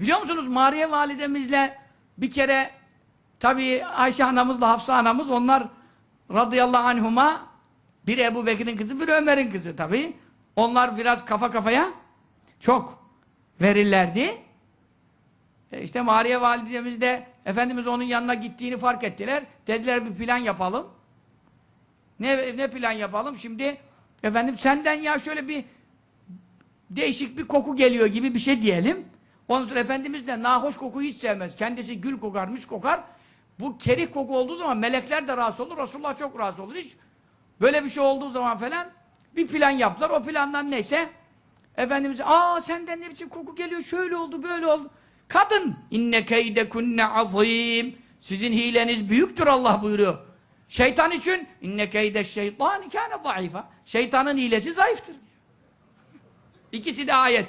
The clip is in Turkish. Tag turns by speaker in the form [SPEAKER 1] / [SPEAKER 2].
[SPEAKER 1] Biliyor musunuz Mariye validemizle bir kere tabii Ayşe anamızla Hafsa anamız onlar radıyallahu anhuma bir Ebu Bekir'in kızı bir Ömer'in kızı tabii. Onlar biraz kafa kafaya çok verirlerdi. E işte Mariye validemiz de Efendimiz onun yanına gittiğini fark ettiler. Dediler bir plan yapalım. Ne, ne plan yapalım? Şimdi efendim senden ya şöyle bir değişik bir koku geliyor gibi bir şey diyelim. Ondan sonra Efendimiz de nahoş kokuyu hiç sevmez. Kendisi gül kokar, mis kokar. Bu kerih koku olduğu zaman melekler de rahatsız olur. Resulullah çok rahatsız olur. Hiç böyle bir şey olduğu zaman falan bir plan yaptılar. O plandan neyse Efendimiz aa senden ne biçim koku geliyor şöyle oldu böyle oldu. Kadın inne keyde kunne azim. Sizin hileniz büyüktür Allah buyuruyor. Şeytan için inne keyde şeytani kâne zayıfa. Şeytanın hilesi zayıftır diyor. İkisi de ayet.